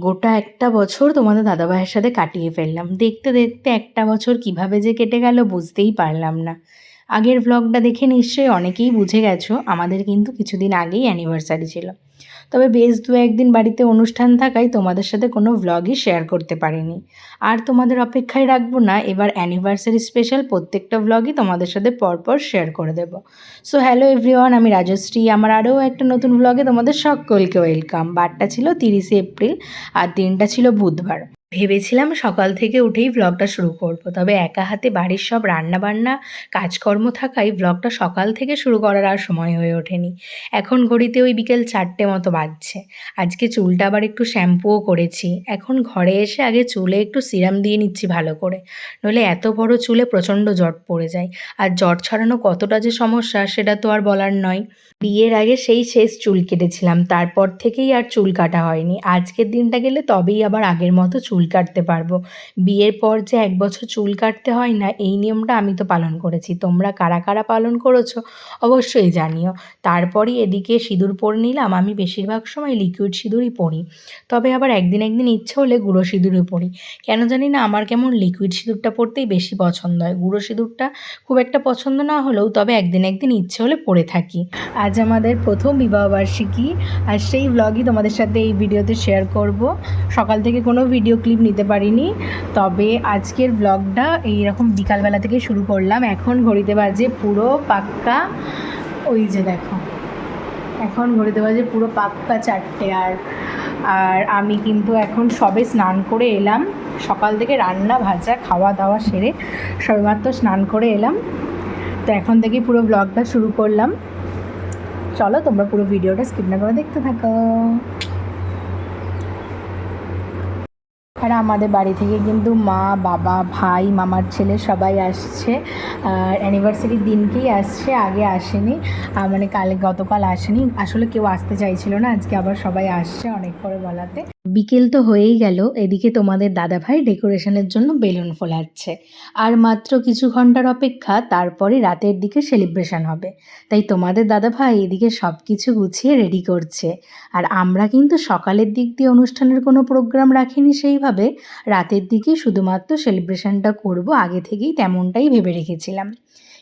গোটা একটা বছর তোমাদের দাদাভাইয়ের সাথে কাটিয়ে ফেললাম। দেখতে দেখতে একটা বছর কীভাবে যে কেটে গেল বুঝতেই পারলাম না। আগের ব্লগটা দেখে নিশ্চয়ই অনেকেই বুঝে গেছো, আমাদের কিন্তু কিছুদিন আগেই অ্যানিভার্সারি ছিল। তবে বেশ দু একদিন বাড়িতে অনুষ্ঠান থাকায় তোমাদের সাথে কোনো ভ্লগই শেয়ার করতে পারিনি। আর তোমাদের অপেক্ষায় রাখব না, এবার অ্যানিভার্সারি স্পেশাল প্রত্যেকটা ভ্লগই তোমাদের সাথে পরপর শেয়ার করে দেব। সো হ্যালো এভরিওয়ান আমি রাজশ্রী। আমার আরও একটা নতুন ভ্লগে তোমাদের সকলকে ওয়েলকাম বারটা ছিল তিরিশে এপ্রিল আর দিনটা ছিল বুধবার। ভেবেছিলাম সকাল থেকে উঠেই ভ্লগটা শুরু করব, তবে একা হাতে বাড়ির সব রান্না বান্না কাজকর্ম থাকায় ব্লগটা সকাল থেকে শুরু করার আর সময় হয়ে ওঠেনি। এখন ঘড়িতে ওই বিকেল চারটে মতো বাজছে। আজকে চুলটা আবার একটু শ্যাম্পুও করেছি। এখন ঘরে এসে আগে চুলে একটু সিরাম দিয়ে নিচ্ছি ভালো করে। নইলে এত বড় চুলে প্রচণ্ড জট পড়ে যায়। আর জট ছড়ানো কতটা যে সমস্যা, সেটা তো আর বলার নয়। বিয়ের আগে সেই শেষ চুল কেটেছিলাম। তারপর থেকেই আর চুল কাটা হয়নি। আজকের দিনটা গেলে তবেই আবার আগের মতো চুল কাটতে পারব। বিয়ের পর যে এক বছর চুল কাটতে হয় না, এই নিয়মটা আমি তো পালন করেছি। তোমরা কারা কারা পালন করেছ অবশ্যই জানিও। তারপরই এদিকে সিঁদুর পরে নিলাম। আমি বেশিরভাগ সময় লিকুইড সিঁদুরই পরি। তবে আবার একদিন একদিন ইচ্ছে হলে গুঁড়ো সিঁদুরই পরি। কেন জানি না, আমার কেমন লিকুইড সিঁদুরটা পরতেই বেশি পছন্দ হয়। গুঁড়ো সিঁদুরটা খুব একটা পছন্দ না হলেও তবে একদিন একদিন ইচ্ছে হলে পরে থাকি। আজ আমাদের প্রথম বিবাহবার্ষিকী। আর সেই ব্লগই তোমাদের সাথে এই ভিডিওতে শেয়ার করব। সকাল থেকে কোনো ভিডিও ক্লিপ নিতে পারিনি। তবে আজকের ব্লগটা এইরকম বিকালবেলা থেকে শুরু করলাম। এখন ঘড়িতে বাজে পুরো পাক্কা, ওই যে দেখো। এখন ঘড়িতে বাজে পুরো পাক্কা চারটে আর আর আমি কিন্তু এখন সবে স্নান করে এলাম। সকাল থেকে রান্না, ভাজা, খাওয়া দাওয়া সেরে সবেমাত্র স্নান করে এলাম। তো এখন থেকে পুরো ব্লগটা শুরু করলাম। চলো তোমরা পুরো ভিডিওটা স্কিপ না করে দেখতে থাকো। আর আমাদের বাড়ি থেকে কিন্তু মা, বাবা, ভাই, মামার ছেলে সবাই আসছে। আর অ্যানিভার্সারির দিনকেই আসছে, আগে আসেনি। মানে কাল, গতকাল আসেনি। আসলে কেউ আসতে চাইছিল না, আজকে আবার সবাই আসছে অনেক পরে বলাতে। বিকেল তো হয়েই গেল, এদিকে তোমাদের দাদাভাই ডেকোরেশনের জন্য বেলুন ফোলাচ্ছে। আর মাত্র কিছু ঘণ্টার অপেক্ষা, তারপরে রাতের দিকে সেলিব্রেশন হবে। তাই তোমাদের দাদাভাই এদিকে সব কিছু গুছিয়ে রেডি করছে। আর আমরা কিন্তু সকালের দিক দিয়ে অনুষ্ঠানের কোনো প্রোগ্রাম রাখিনি সেইভাবে, রাতের দিকেই শুধুমাত্র সেলিব্রেশনটা করব, আগে থেকেই তেমনটাই ভেবে রেখেছিলাম।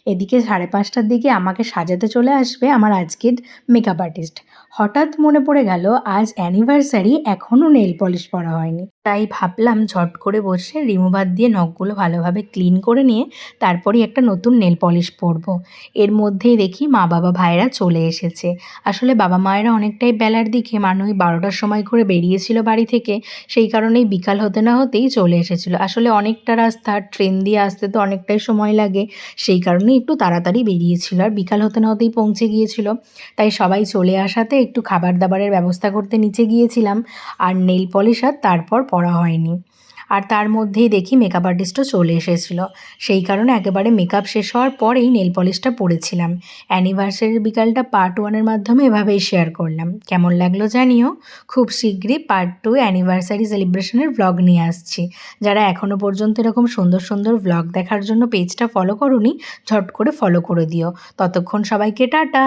এদিকে সাড়ে পাঁচটার দিকে আমাকে সাজাতে চলে আসবে আমার আজকের মেকআপ আর্টিস্ট হঠাৎ মনে পড়ে গেল, আজ অ্যানিভার্সারি এখনও নেল পলিশ পরা হয়নি। তাই ভাবলাম ঝট করে বসে রিমুভার দিয়ে নখগুলো ভালোভাবে ক্লিন করে নিয়ে তারপরই একটা নতুন নেল পলিশ পরবো। এর মধ্যেই দেখি মা বাবা ভাইরা চলে এসেছে। আসলে বাবা মায়েরা অনেকটাই বেলার দিকে মানে ওই বারোটার সময় করে বেরিয়েছিল বাড়ি থেকে, সেই কারণেই বিকাল হতে না হতেই চলে এসেছিল। আসলে অনেকটা রাস্তা ট্রেন দিয়ে আসতে তো অনেকটাই সময় লাগে, সেই কারণেই একটু তাড়াতাড়ি বেরিয়েছিল। আর বিকাল হতে না হতেই পৌঁছে গিয়েছিল। তাই সবাই চলে আসাতে একটু খাবার দাবারের ব্যবস্থা করতে নিচে গিয়েছিলাম আর নেল পলিশ আর তারপর পরা হয়নি। আর তার মধ্যেই দেখি মেকআপ আর্টিস্টও চলে এসেছিল। সেই কারণে একেবারে মেকআপ শেষ হওয়ার পরেই নেল পলিশটা পরেছিলাম। অ্যানিভার্সারির বিকালটা পার্ট ওয়ানের মাধ্যমে এভাবেই শেয়ার করলাম। কেমন লাগল জানিও? খুব শীঘ্রই পার্ট টু অ্যানিভার্সারি সেলিব্রেশনের ব্লগ নিয়ে আসছি। যারা এখনও পর্যন্ত এরকম সুন্দর সুন্দর ব্লগ দেখার জন্য পেজটা ফলো করুনি, ঝট করে ফলো করে দিও। ততক্ষণ সবাইকে টাটা!